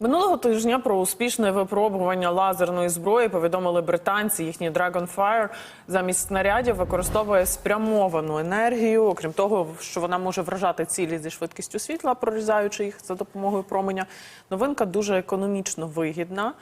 Минулого тижня про успішне випробування лазерної зброї повідомили британці. Їхній Dragonfire замість снарядів використовує спрямовану енергію. Окрім того, що вона може вражати цілі зі швидкістю світла, прорізаючи їх за допомогою променя. Новинка дуже економічно вигідна.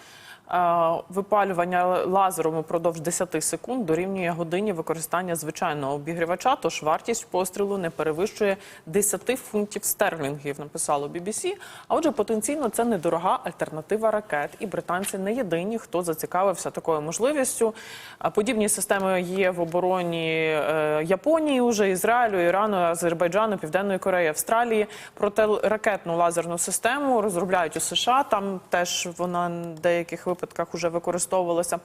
Випалювання лазером упродовж 10 секунд дорівнює годині використання звичайного обігрівача, тож вартість пострілу не перевищує 10 фунтів стерлінгів, написало BBC. А отже, потенційно це недорога альтернатива ракет. І британці не єдині, хто зацікавився такою можливістю. Подібні системи є в обороні е, Японії, уже Ізраїлю, Ірану, Азербайджану, Південної Кореї, Австралії. Протиракетну лазерну систему розробляють у США. Там теж вона деяких випадках вже використовувалося.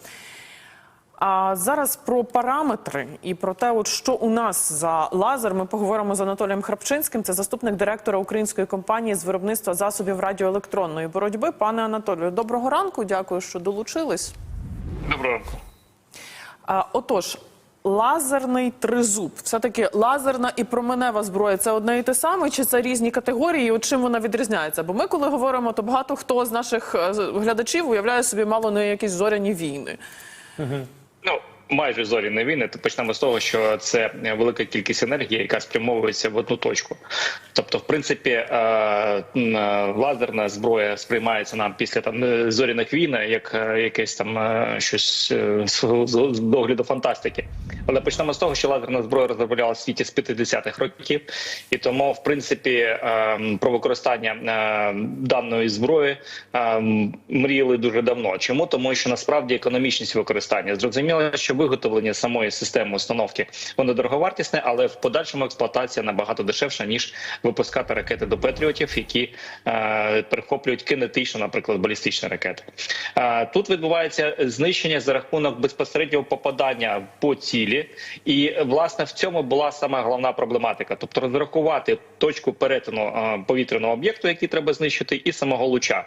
А зараз про параметри і про те, от що у нас за лазер, ми поговоримо з Анатолієм Храпчинським. Це заступник директора української компанії з виробництва засобів радіоелектронної боротьби. Пане Анатолію, доброго ранку. Дякую, що долучились. Доброго ранку. Отож, лазерний тризуб, все таки лазерна і променева зброя це одне і те саме, чи це різні категорії? І от чим вона відрізняється? Бо ми, коли говоримо, то багато хто з наших е, глядачів уявляє собі мало не якісь зоряні війни. Ну майже зоряні війни. То почнемо з того, що це велика кількість енергії, яка спрямовується в одну точку. Тобто, в принципі, е, е, лазерна зброя сприймається нам після там зоряних війн, як якесь там щось з догляду фантастики. Але почнемо з того, що лазерна зброя розроблялася в світі з 50-х років, і тому, в принципі, е, про використання е, даної зброї е, мріяли дуже давно. Чому тому, що насправді економічність використання зрозуміло, що виготовлення самої системи установки воно дороговартісне, але в подальшому експлуатація набагато дешевша ніж випускати ракети до патріотів, які е, перехоплюють кинетично, наприклад, балістичні ракети. Е, тут відбувається знищення за рахунок безпосереднього попадання по цілі, і власне в цьому була сама головна проблематика, тобто розрахувати точку перетину е, повітряного об'єкту, який треба знищити, і самого луча.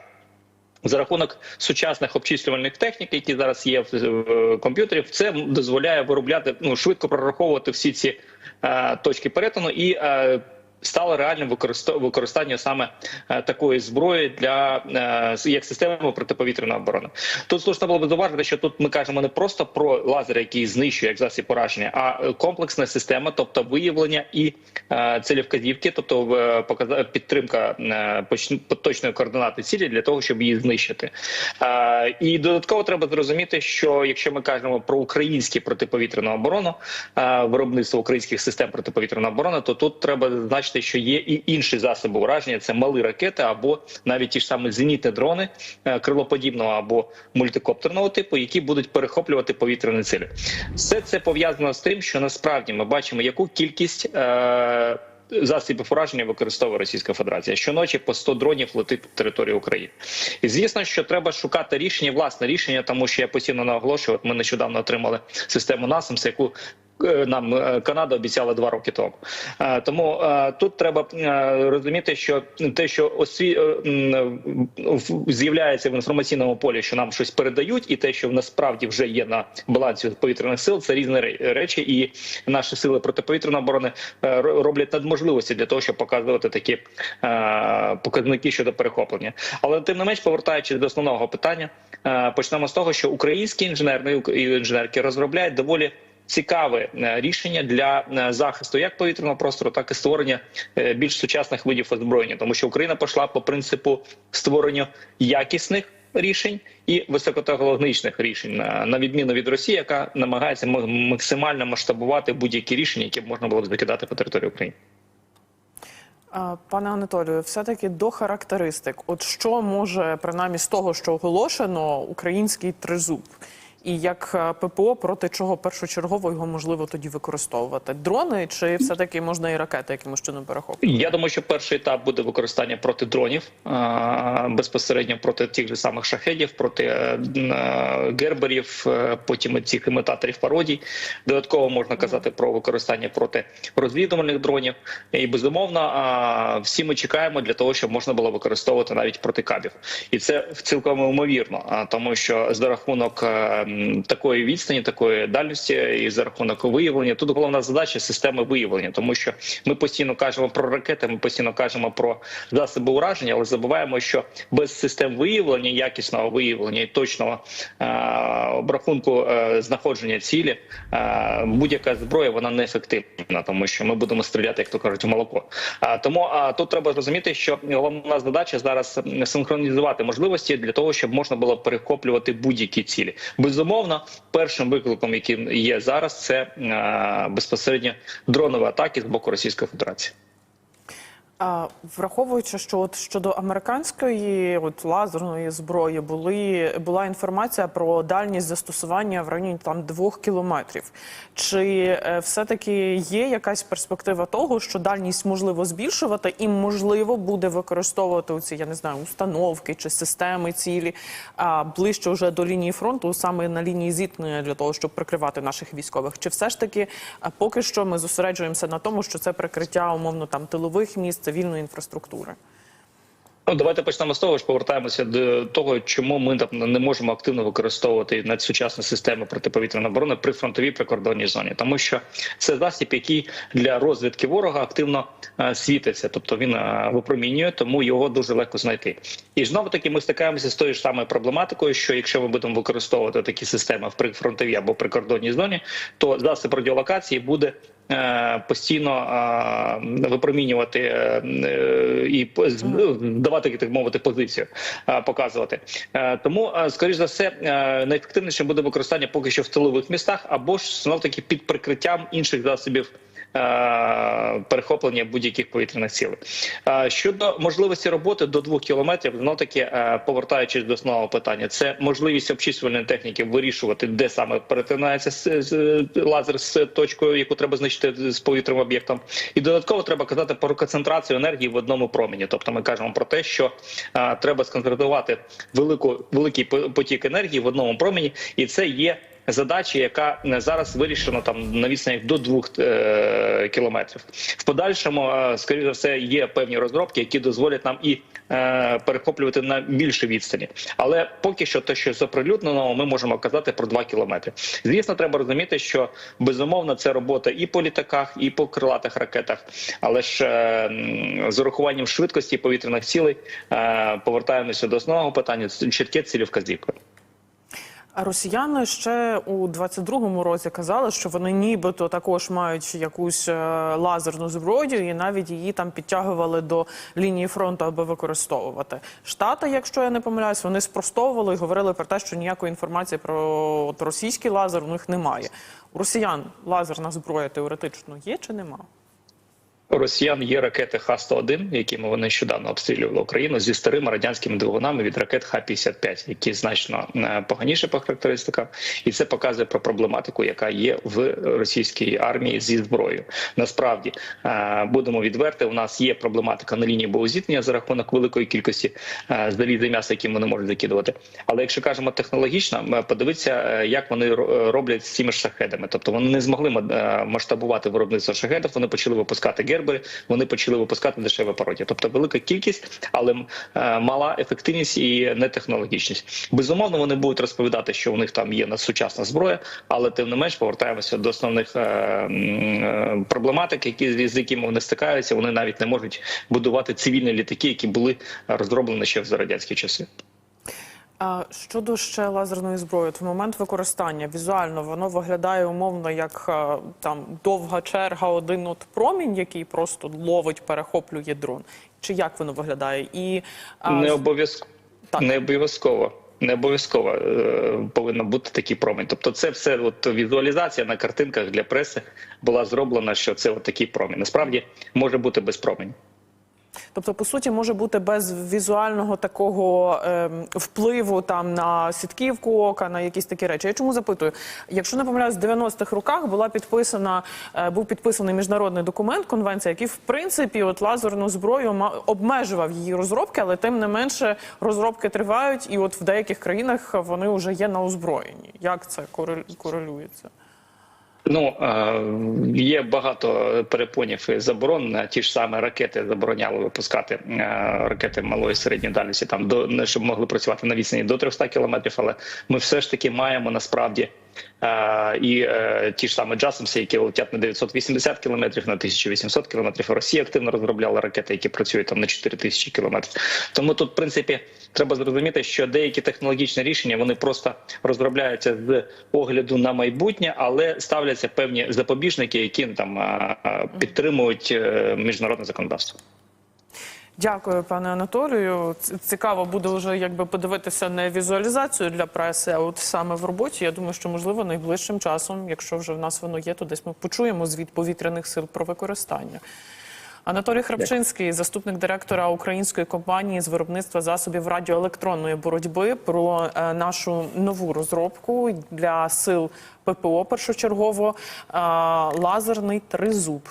За рахунок сучасних обчислювальних технік, які зараз є в комп'ютерів, це дозволяє виробляти ну швидко прораховувати всі ці е, точки перетину і е, стало реальним використа- використання саме е, такої зброї для е, як системи протиповітряної оборони. Тут слушно було б зауважити, що тут ми кажемо не просто про лазер, який знищує як засіб пораження, а е, комплексна система, тобто виявлення і цілевказівки, тобто підтримка поч- координати цілі для того, щоб її знищити. І додатково треба зрозуміти, що якщо ми кажемо про українську протиповітряну оборону, виробництво українських систем протиповітряної оборони, то тут треба зазначити, що є і інші засоби ураження: це малі ракети або навіть ті ж самі зенітні дрони е, крилоподібного або мультикоптерного типу, які будуть перехоплювати повітряні цілі. Все це пов'язано з тим, що насправді ми бачимо, яку кількість. Е- Засобів ураження використовує Російська Федерація. Щоночі по 100 дронів летить по території України. І звісно, що треба шукати рішення, власне рішення, тому що я постійно наголошую. От ми нещодавно отримали систему NASAMS, яку нам е, Канада обіцяла два роки тому. Е, Тому е, тут треба е, розуміти, що те, що осві... е, з'являється в інформаційному полі, що нам щось передають, і те, що насправді вже є на балансі повітряних сил, це різні речі, і наші сили протиповітряної оборони е, роблять надможливості для того, щоб показувати такі е, показники щодо перехоплення. Але тим не менш, повертаючись до основного питання, е, почнемо з того, що українські інженерні і інженерки розробляють доволі. Цікаве е, рішення для е, захисту як повітряного простору, так і створення е, більш сучасних видів озброєння, тому що Україна пішла по принципу створення якісних рішень і високотехнологічних рішень, на, відміну від Росії, яка намагається максимально масштабувати будь-які рішення, які можна було б закидати по території України. Пане Анатолію, все-таки до характеристик. От що може, принаймні, з того, що оголошено, український тризуб? І як е, ППО проти чого першочергово його можливо тоді використовувати? Дрони чи все-таки можна і ракети якимось чином перехоплювати? Я думаю, що перший етап буде використання проти дронів безпосередньо проти тих же самих шахедів, проти е, е, герберів, потім цих імітаторів пародій. Додатково можна казати про використання проти розвідувальних дронів. І безумовно, всі ми чекаємо для того, щоб можна було використовувати навіть проти кабів, і це цілком ймовірно, тому що за рахунок такої відстані, такої дальності, і за рахунок виявлення. Тут головна задача системи виявлення, тому що ми постійно кажемо про ракети, ми постійно кажемо про засоби ураження, але забуваємо, що без систем виявлення, якісного виявлення і точного е, обрахунку е, знаходження цілі, е, будь-яка зброя вона неефективна, тому що ми будемо стріляти, як то кажуть, у молоко. А тому а тут треба зрозуміти, що головна задача зараз синхронізувати можливості для того, щоб можна було перехоплювати будь-які цілі. Безумовно, першим викликом, який є зараз, це е, безпосередньо дронові атаки з боку Російської Федерації. А, враховуючи, що от щодо американської от лазерної зброї були була інформація про дальність застосування в районі там двох кілометрів. Чи е, все-таки є якась перспектива того, що дальність можливо збільшувати, і можливо буде використовувати оці, я не знаю, установки чи системи цілі а, ближче вже до лінії фронту, саме на лінії зіткнення для того, щоб прикривати наших військових? Чи все ж таки а, поки що ми зосереджуємося на тому, що це прикриття умовно там тилових міст, цивільної інфраструктури? Ну, давайте почнемо з того, що повертаємося до того, чому ми там не можемо активно використовувати надсучасні системи протиповітряної оборони при фронтовій прикордонній зоні, тому що це засіб, який для розвідки ворога активно е, світиться, тобто він е, випромінює, тому його дуже легко знайти. І знову таки ми стикаємося з тою ж самою проблематикою, що якщо ми будемо використовувати такі системи в прифронтовій або прикордонній зоні, то засіб радіолокації буде постійно е, випромінювати е, е, і ну, давати так мовити позицію, е, показувати. Е, Тому, е, скоріш за все, е, найефективніше буде використання поки що в тилових містах, або ж знов таки під прикриттям інших засобів. Е, Перехоплення будь-яких повітряних цілей щодо можливості роботи до двох кілометрів, знов таки е, повертаючись до основного питання, це можливість обчислювальної техніки вирішувати, де саме перетинається лазер з точкою, яку треба знищити з повітряним об'єктом. І додатково треба казати про концентрацію енергії в одному промені. Тобто, ми кажемо про те, що е, треба сконцентрувати велику великий потік енергії в одному промені, і це є. Задача, яка е, зараз вирішена там на відстані до двох е, кілометрів. В подальшому, е, скоріше за все, є певні розробки, які дозволять нам і е, перехоплювати на більше відстані. Але поки що, те, що заприлюднено, ми можемо казати про 2 кілометри. Звісно, треба розуміти, що безумовно це робота і по літаках, і по крилатих ракетах. Але ж е, з урахуванням швидкості повітряних цілей е, повертаємося до основного питання. Це чітке цілівказівка. А росіяни ще у 22-му році казали, що вони нібито також мають якусь е, лазерну зброю, і навіть її там підтягували до лінії фронту, аби використовувати. Штати, якщо я не помиляюсь, вони спростовували і говорили про те, що ніякої інформації про російський лазер у них немає. У росіян лазерна зброя теоретично є чи нема? Росіян є ракети Х-101, якими вони нещодавно обстрілювали Україну зі старими радянськими двигунами від ракет Х-55, які значно е, поганіше по характеристикам, і це показує про проблематику, яка є в російській армії зі зброєю. Насправді е, будемо відверти. У нас є проблематика на лінії боєзіткнення за рахунок великої кількості е, заліза м'яса, які вони можуть закидувати. Але якщо кажемо технологічно, подивитися, е, як вони роблять з цими шахедами. Тобто вони не змогли масштабувати виробництво шахедів. Вони почали випускати гербери, вони почали випускати дешеве пародія. Тобто велика кількість, але е, мала ефективність і нетехнологічність. Безумовно, вони будуть розповідати, що у них там є сучасна зброя, але тим не менш повертаємося до основних е, е, проблематик, які з якими вони стикаються. Вони навіть не можуть будувати цивільні літаки, які були розроблені ще за радянські часи. А щодо ще лазерної зброї, от в момент використання візуально воно виглядає умовно як е, там довга черга, один от промінь, який просто ловить, перехоплює дрон. Чи як воно виглядає? І а, Не обов'язково. Не обов'язково. Не обов'язково е, повинен бути такий промінь. Тобто, це все от візуалізація на картинках для преси була зроблена, що це от такий промінь. Насправді може бути без променю. Тобто, по суті, може бути без візуального такого ем, впливу там на сітківку ока, на якісь такі речі. Я чому запитую? Якщо не помиляюсь, в 90-х роках була підписана, е, був підписаний міжнародний документ, конвенція, який в принципі от лазерну зброю обмежував її розробки, але тим не менше розробки тривають, і от в деяких країнах вони вже є на озброєнні. Як це корелюється? Ну є багато перепонів і заборон ті ж саме ракети забороняли випускати ракети малої середньої дальності, там до не щоб могли працювати на відстані до 300 кілометрів. Але ми все ж таки маємо насправді і е, ті ж самі Джасамси, які летять на 980 кілометрів, на 1800 кілометрів. Росія активно розробляла ракети, які працюють там на 4000 кілометрів. Тому тут, в принципі, треба зрозуміти, що деякі технологічні рішення вони просто розробляються з огляду на майбутнє, але ставляться певні запобіжники, які там а, а, підтримують е, міжнародне законодавство. Дякую, пане Анатолію. Цікаво буде вже якби подивитися не візуалізацію для преси, а от саме в роботі. Я думаю, що можливо найближчим часом, якщо вже в нас воно є, то десь ми почуємо звіт повітряних сил про використання. Анатолій Храпчинський, заступник директора української компанії з виробництва засобів радіоелектронної боротьби, про е, нашу нову розробку для сил ППО першочергово лазерний тризуб.